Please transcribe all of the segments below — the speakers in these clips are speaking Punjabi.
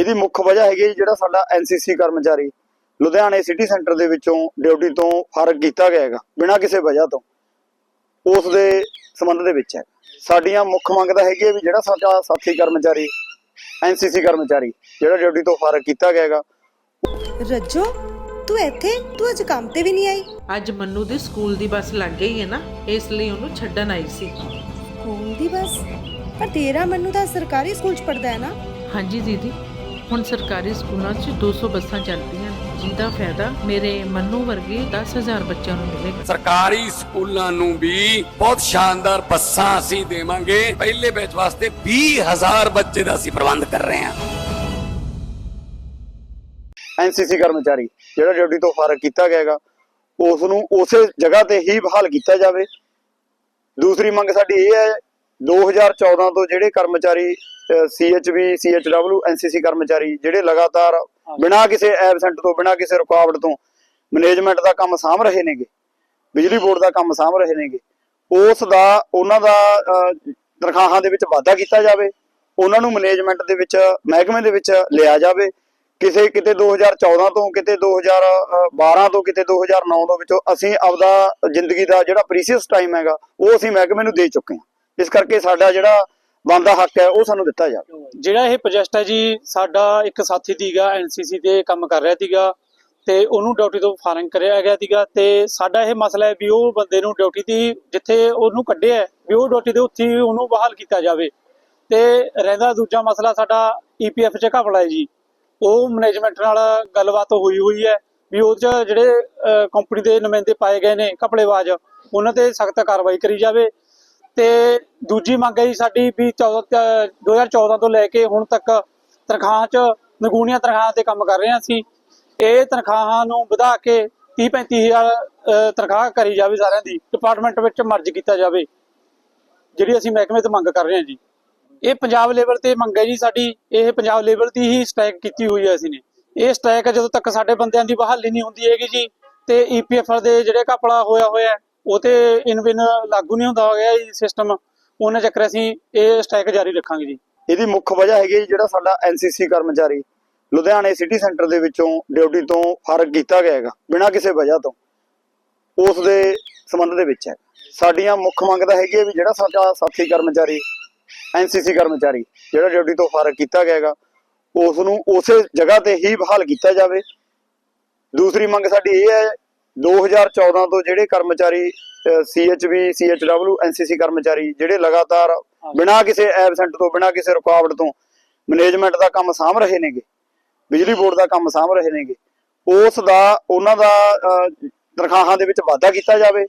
ਇਹਦੀ ਮੁੱਖ ਵਜ੍ਹਾ ਹੈਗੀ ਜਿਹੜਾ ਸਾਡਾ ਐਨਸੀਸੀ ਕਰਮਚਾਰੀ ਲੁਧਿਆਣੇ ਸਿਟੀ ਸੈਂਟਰ ਦੇ ਵਿੱਚੋਂ ਡਿਊਟੀ ਤੋਂ ਫ਼ਰਕ ਕੀਤਾ ਗਿਆ ਹੈਗਾ ਬਿਨਾਂ ਕਿਸੇ ਵਜ੍ਹਾ ਤੋਂ। ਉਸ ਦੇ ਸੰਬੰਧ ਦੇ ਵਿੱਚ ਹੈ ਸਾਡੀਆਂ ਮੁੱਖ ਮੰਗ ਤਾਂ ਹੈਗੀ ਹੈ ਵੀ ਜਿਹੜਾ ਸਾਡਾ ਸਾਥੀ ਕਰਮਚਾਰੀ ਐਨਸੀਸੀ ਕਰਮਚਾਰੀ ਜਿਹੜਾ ਡਿਊਟੀ ਤੋਂ ਫ਼ਰਕ ਕੀਤਾ ਗਿਆ ਹੈਗਾ ਰੱਜੋ ਤੂੰ ਇੱਥੇ ਤੂੰ ਅੱਜ ਕੰਮ ਤੇ ਵੀ ਨਹੀਂ ਆਈ। ਅੱਜ ਮੰਨੂ ਦੇ ਸਕੂਲ ਦੀ ਬੱਸ ਲੱਗ ਗਈ ਹੈ ਨਾ ਇਸ ਲਈ ਉਹਨੂੰ ਛੱਡਣ ਆਈ ਸੀ। ਸਕੂਲ ਦੀ ਬੱਸ? ਪਰ ਤੇਰਾ ਮੰਨੂ ਤਾਂ ਸਰਕਾਰੀ ਸਕੂਲ ਚ ਪੜਦਾ ਹੈ ਨਾ। ਹਾਂਜੀ ਦੀਦੀ। ਹੁਣ ਸਰਕਾਰੀ ਸਕੂਲਾਂ 'ਚ 200 ਬੱਸਾਂ ਚੱਲਦੀਆਂ ਨੇ, ਜਿਹਦਾ ਫਾਇਦਾ ਮੇਰੇ ਮੰਨੂ ਵਰਗੇ 10000 ਬੱਚਿਆਂ ਨੂੰ ਮਿਲੇਗਾ। ਸਰਕਾਰੀ ਸਕੂਲਾਂ ਨੂੰ ਵੀ ਬਹੁਤ ਸ਼ਾਨਦਾਰ ਬੱਸਾਂ ਅਸੀਂ ਦੇਵਾਂਗੇ। ਪਹਿਲੇ ਬੈਚ ਵਾਸਤੇ 20000 ਬੱਚੇ ਦਾ ਅਸੀਂ ਪ੍ਰਬੰਧ ਕਰ ਰਹੇ ਹਾਂ। ਐਨਸੀਸੀ ਕਰਮਚਾਰੀ ਜਿਹੜਾ ਡਿਊਟੀ ਤੋਂ ਫ਼ਰਕ ਕੀਤਾ ਗਿਆ ਹੈਗਾ ਉਸ ਨੂੰ ਉਸੇ ਜਗ੍ਹਾ ਤੇ ਹੀ ਬਹਾਲ ਕੀਤਾ ਜਾਵੇ। ਦੂਸਰੀ ਮੰਗ ਸਾਡੀ ਇਹ ਹੈ 2014 ਤੋਂ ਜਿਹੜੇ ਕਰਮਚਾਰੀ ਸੀਐਚਬੀ ਸੀਐਚਡਬਲਯੂ ਐਨਸੀਸੀ ਕਰਮਚਾਰੀ ਜਿਹੜੇ ਲਗਾਤਾਰ ਬਿਨਾਂ ਕਿਸੇ ਐਬਸੈਂਟ ਤੋਂ ਬਿਨਾਂ ਕਿਸੇ ਰੁਕਾਵਟ ਤੋਂ ਮੈਨੇਜਮੈਂਟ ਦਾ ਕੰਮ ਸਾਂਭ ਰਹੇ ਨੇਗੇ ਬਿਜਲੀ ਬੋਰਡ ਦਾ ਕੰਮ ਸਾਂਭ ਰਹੇ ਨੇਗੇ ਉਸ ਦਾ ਉਹਨਾਂ ਦਾ ਤਨਖਾਹਾਂ ਦੇ ਵਿੱਚ ਵਾਧਾ ਕੀਤਾ ਜਾਵੇ ਉਹਨਾਂ ਨੂੰ ਮੈਨੇਜਮੈਂਟ ਦੇ ਵਿੱਚ ਮਹਿਕਮੇ ਦੇ ਵਿੱਚ ਲਿਆ ਜਾਵੇ ਕਿਸੇ ਕਿਤੇ 2014 ਤੋਂ ਕਿਤੇ 2012 ਤੋਂ ਕਿਤੇ 2009 ਤੋਂ ਵਿੱਚੋਂ ਅਸੀਂ ਆਪਦਾ ਜ਼ਿੰਦਗੀ ਦਾ ਜਿਹੜਾ ਪ੍ਰੀਸੀਅਸ ਟਾਈਮ ਹੈਗਾ ਉਹ ਅਸੀਂ ਮਹਿਕਮੇ ਨੂੰ ਦੇ ਚੁੱਕੇ ਹਾਂ। ਇਸ ਕਰਕੇ ਸਾਡਾ ਜਿਹੜਾ ਬਣਦਾ ਹੱਕ ਹੈ, ਉਹ ਸਾਨੂੰ ਦਿੱਤਾ ਜਾਵੇ। ਜਿਹੜਾ ਇਹ ਪ੍ਰੋਜੈਕਟ ਹੈ ਜੀ, ਸਾਡਾ ਇੱਕ ਸਾਥੀ ਸੀਗਾ ਐਨਸੀਸੀ ਤੇ ਕੰਮ ਕਰ ਰਿਹਾ ਸੀਗਾ ਤੇ ਉਹਨੂੰ ਡਿਊਟੀ ਤੋਂ ਫਾਰਮ ਕਰਿਆ ਗਿਆ ਸੀਗਾ ਤੇ ਸਾਡਾ ਇਹ ਮਸਲਾ ਹੈ ਵੀ ਉਹ ਬੰਦੇ ਨੂੰ ਡਿਊਟੀ ਦੀ, ਜਿੱਥੇ ਉਹਨੂੰ ਕੱਢਿਆ ਵੀ ਉਹ ਡਿਊਟੀ ਦੇ ਉੱਥੇ ਉਹਨੂੰ ਬਹਾਲ ਕੀਤਾ ਜਾਵੇ। ਤੇ ਰਹਿੰਦਾ ਦੂਜਾ ਮਸਲਾ ਸਾਡਾ ਈਪੀਐਫ ਚ ਘਪਲਾ ਹੈ ਜੀ। ਉਹ ਮੈਨੇਜਮੈਂਟ ਨਾਲ ਗੱਲਬਾਤ ਹੋਈ ਹੋਈ ਹੈ ਵੀ ਉਹ 'ਚ ਜਿਹੜੇ ਕੰਪਨੀ ਦੇ ਨੁਮਾਇੰਦੇ ਪਾਏ ਗਏ ਨੇ ਘਪਲੇਬਾਜ਼, ਉਹਨਾਂ ਤੇ ਸਖਤ ਕਾਰਵਾਈ ਕਰੀ ਜਾਵੇ ਤੇ ਦੂਜੀ ਮੰਗ ਹੈ ਜੀ ਸਾਡੀ ਵੀ 14 2014 ਤੋਂ ਲੈ ਕੇ ਹੁਣ ਤੱਕ ਤਨਖਾਹ 'ਚ ਨਗੂਣੀਆਂ ਤਨਖਾਹਾਂ ਤੇ ਕੰਮ ਕਰ ਰਹੇ ਹਾਂ ਅਸੀਂ। ਇਹ ਤਨਖਾਹਾਂ ਨੂੰ ਵਧਾ ਕੇ 30 35000 ਤਨਖਾਹ ਕਰੀ ਜਾਵੇ ਸਾਰਿਆਂ ਦੀ ਡਿਪਾਰਟਮੈਂਟ ਵਿੱਚ ਮਰਜ ਕੀਤਾ ਜਾਵੇ, ਜਿਹੜੀ ਅਸੀਂ ਮਹਿਕਮੇ ਤੋਂ ਮੰਗ ਕਰ ਰਹੇ ਹਾਂ ਜੀ। ਇਹ ਪੰਜਾਬ ਲੈਵਲ ਤੇ ਮੰਗ ਹੈ ਜੀ ਸਾਡੀ, ਇਹ ਪੰਜਾਬ ਲੈਵਲ ਦੀ ਹੀ ਸਟ੍ਰਾਈਕ ਕੀਤੀ ਹੋਈ ਹੈ ਅਸੀਂ ਨੇ। ਇਹ ਸਟ੍ਰਾਈਕ ਜਦੋਂ ਤੱਕ ਸਾਡੇ ਬੰਦਿਆਂ ਦੀ ਬਹਾਲੀ ਨਹੀਂ ਹੁੰਦੀ ਹੈਗੀ ਜੀ, ਤੇ ਈਪੀਐਫ ਦੇ ਜਿਹੜੇ ਘਪਲਾ ਹੋਇਆ ਹੋਇਆ ਉਹ ਤੇ ਇਨਵਿਨ ਲਾਗੂ ਨਹੀਂ ਹੁੰਦਾ ਹੋਇਆ ਇਹ ਸਿਸਟਮ ਉਹਨਾਂ ਚੱਕਰ ਅਸੀਂ ਇਹ ਸਟ੍ਰਾਈਕ ਜਾਰੀ ਰੱਖਾਂਗੇ ਜੀ। ਇਹਦੀ ਮੁੱਖ ਵਜ੍ਹਾ ਹੈਗੀ ਹੈ ਜਿਹੜਾ ਸਾਡਾ ਐਨਸੀਸੀ ਕਰਮਚਾਰੀ, ਲੁਧਿਆਣੇ ਸਿਟੀ ਸੈਂਟਰ ਦੇ ਵਿੱਚੋਂ ਡਿਊਟੀ ਤੋਂ ਫ਼ਰਕ ਕੀਤਾ ਗਿਆ ਹੈਗਾ, ਬਿਨਾਂ ਕਿਸੇ ਵਜ੍ਹਾ ਤੋਂ। ਉਸ ਦੇ ਸੰਬੰਧ ਦੇ ਵਿੱਚ ਹੈ ਸਾਡੀਆਂ ਮੁੱਖ ਮੰਗ ਤਾਂ ਹੈਗੀ ਹੈ ਵੀ ਜਿਹੜਾ ਸਾਡਾ ਸਾਥੀ ਕਰਮਚਾਰੀ ਐਨਸੀਸੀ ਕਰਮਚਾਰੀ, ਜਿਹੜਾ ਡਿਊਟੀ ਤੋਂ ਫ਼ਰਕ ਕੀਤਾ ਗਿਆ ਹੈਗਾ, ਉਸ ਨੂੰ ਉਸੇ ਜਗ੍ਹਾ ਤੇ ਹੀ ਬਹਾਲ ਕੀਤਾ ਜਾਵੇ। ਦੂਸਰੀ ਮੰਗ ਸਾਡੀ ਇਹ ਹੈ 2014 ਤੋਂ ਜਿਹੜੇ ਕਰਮਚਾਰੀ ਸੀਐਚਬੀ ਸੀਐਚਡਬਲਯੂ ਐਨਸੀਸੀ ਕਰਮਚਾਰੀ ਜਿਹੜੇ ਲਗਾਤਾਰ ਬਿਨਾਂ ਕਿਸੇ ਐਬਸੈਂਟ ਤੋਂ ਬਿਨਾਂ ਕਿਸੇ ਰੁਕਾਵਟ ਤੋਂ ਮੈਨੇਜਮੈਂਟ ਦਾ ਕੰਮ ਸਾਂਭ ਰਹੇ ਨੇਗੇ ਬਿਜਲੀ ਬੋਰਡ ਦਾ ਕੰਮ ਸਾਂਭ ਰਹੇ ਨੇਗੇ ਉਸ ਦਾ ਉਹਨਾਂ ਦਾ ਤਨਖਾਹਾਂ ਦੇ ਵਿੱਚ ਵਾਧਾ ਕੀਤਾ ਜਾਵੇ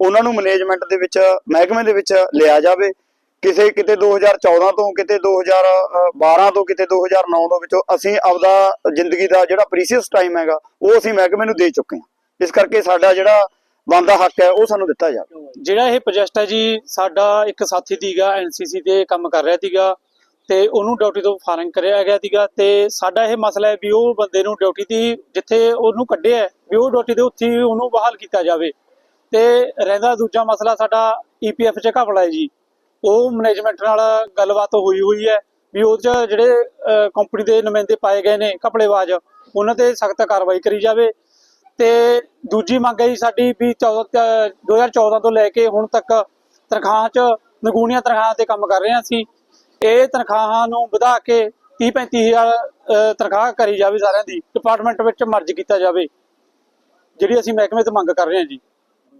ਉਹਨਾਂ ਨੂੰ ਮੈਨੇਜਮੈਂਟ ਦੇ ਵਿੱਚ ਮਹਿਕਮੇ ਦੇ ਵਿੱਚ ਲਿਆ ਜਾਵੇ ਕਿਸੇ ਕਿਤੇ 2014 ਤੋਂ ਕਿਤੇ 2012 ਤੋਂ ਕਿਤੇ 2009 ਤੋਂ ਵਿੱਚੋਂ ਅਸੀਂ ਆਪਦਾ ਜ਼ਿੰਦਗੀ ਦਾ ਜਿਹੜਾ ਪ੍ਰੀਸੀਅਸ ਟਾਈਮ ਹੈਗਾ ਉਹ ਅਸੀਂ ਮਹਿਕਮੇ ਨੂੰ ਦੇ ਚੁੱਕੇ ਹਾਂ। ਇਸ ਕਰਕੇ ਸਾਡਾ ਜਿਹੜਾ ਬਣਦਾ ਹੱਕ ਹੈ, ਉਹ ਸਾਨੂੰ ਦਿੱਤਾ ਜਾਵੇ। ਜਿਹੜਾ ਇਹ ਪ੍ਰੋਜੈਕਟ ਹੈ ਜੀ, ਸਾਡਾ ਇੱਕ ਸਾਥੀ ਸੀਗਾ ਐਨਸੀਸੀ ਤੇ ਕੰਮ ਕਰ ਰਿਹਾ ਸੀਗਾ ਤੇ ਉਹਨੂੰ ਡਿਊਟੀ ਤੋਂ ਫਾਰਮ ਕਰਿਆ ਗਿਆ ਸੀਗਾ ਤੇ ਸਾਡਾ ਇਹ ਮਸਲਾ ਹੈ ਵੀ ਉਹ ਬੰਦੇ ਨੂੰ ਡਿਊਟੀ ਦੀ ਜਿੱਥੇ ਉਹਨੂੰ ਕੱਢਿਆ ਵੀ ਉਹ ਡਿਊਟੀ ਦੇ ਉੱਥੇ ਉਹਨੂੰ ਬਹਾਲ ਕੀਤਾ ਜਾਵੇ। ਤੇ ਰਹਿੰਦਾ ਦੂਜਾ ਮਸਲਾ ਸਾਡਾ ਈਪੀਐਫ ਚ ਘਪਲਾ ਹੈ ਜੀ। ਉਹ ਮੈਨੇਜਮੈਂਟ ਨਾਲ ਗੱਲਬਾਤ ਹੋਈ ਹੋਈ ਹੈ ਵੀ ਉਹ 'ਚ ਜਿਹੜੇ ਕੰਪਨੀ ਦੇ ਨੁਮਾਇੰਦੇ ਪਾਏ ਗਏ ਨੇ ਘਪਲੇਬਾਜ਼, ਉਹਨਾਂ ਤੇ ਸਖਤ ਕਾਰਵਾਈ ਕਰੀ ਜਾਵੇ ਤੇ ਦੂਜੀ ਮੰਗ ਹੈ ਜੀ ਸਾਡੀ ਵੀ 14 2014 ਤੋਂ ਲੈ ਕੇ ਹੁਣ ਤੱਕ ਤਨਖਾਹ 'ਚ ਨਗੂਣੀਆਂ ਤਨਖਾਹਾਂ ਤੇ ਕੰਮ ਕਰ ਰਹੇ ਹਾਂ ਅਸੀਂ। ਇਹ ਤਨਖਾਹਾਂ ਨੂੰ ਵਧਾ ਕੇ 30 35000 ਤਨਖਾਹ ਕਰੀ ਜਾਵੇ ਸਾਰਿਆਂ ਦੀ ਡਿਪਾਰਟਮੈਂਟ ਵਿੱਚ ਮਰਜ ਕੀਤਾ ਜਾਵੇ, ਜਿਹੜੀ ਅਸੀਂ ਮਹਿਕਮੇ ਤੋਂ ਮੰਗ ਕਰ ਰਹੇ ਹਾਂ ਜੀ।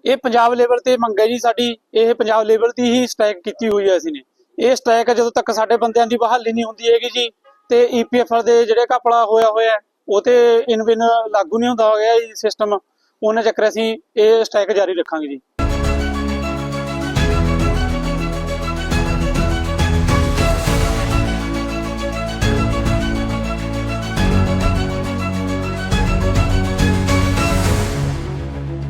ਇਹ ਪੰਜਾਬ ਲੈਵਲ ਤੇ ਮੰਗ ਹੈ ਜੀ ਸਾਡੀ, ਇਹ ਪੰਜਾਬ ਲੈਵਲ ਤੇ ਹੀ ਸਟ੍ਰਾਈਕ ਕੀਤੀ ਹੋਈ ਹੈ ਅਸੀਂ ਨੇ। ਇਹ ਸਟ੍ਰਾਈਕ ਜਦੋਂ ਤੱਕ ਸਾਡੇ ਬੰਦਿਆਂ ਦੀ ਬਹਾਲੀ ਨਹੀਂ ਹੁੰਦੀ ਹੈਗੀ ਜੀ, ਤੇ ਈਪੀਐਫ ਦੇ ਜਿਹੜੇ ਘਪਲਾ ਹੋਇਆ ਹੋਇਆ ਉਹ ਤੇ ਇਨ ਬਿਨ ਲਾਗੂ ਨਹੀਂ ਹੁੰਦਾ ਹੋ ਗਿਆ ਇਹ ਸਿਸਟਮ ਉਹਨਾਂ ਚੱਕਰ ਅਸੀਂ ਇਹ ਸਟ੍ਰਾਈਕ ਜਾਰੀ ਰੱਖਾਂਗੇ ਜੀ।